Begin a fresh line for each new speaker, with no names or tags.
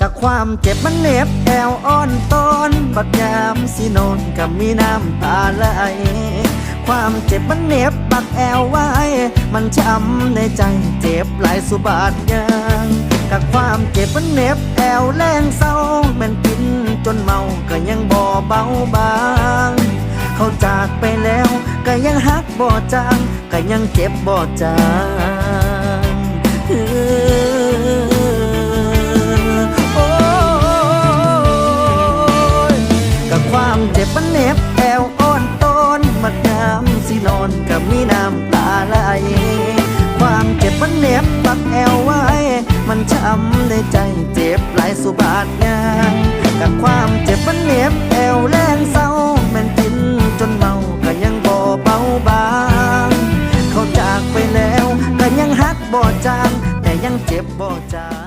กับความเจ็บมันเหน็บแอวอ่อนตอนบัดยามสินอนกับมีน้ำตาไหลความเจ็บมันเหน็บปักแอวไว้ มันช้ำในใจเจ็บหลายสุบาทยางกับความเจ็บมันเหน็บแอวแรงเศร้าแมันกินจนเมาก็ยังบ่เบาบางเขาจากไปแล้วก็ยังฮักบ่จางก็ยังเจ็บบ่จาง สินอนกับมีน้ำตาไหลความเจ็บมันเน็บปักแอวไว้ มันช้ำในใจเจ็บหลายสุบาทงานกับความเจ็บมันเน็บแอวแรงเศร้าแม่นกินจนเมาก็ยังบ่เบาบาง เขาจากไปแล้วก็ยังฮักบ่จางแต่ยังเจ็บบ่จาง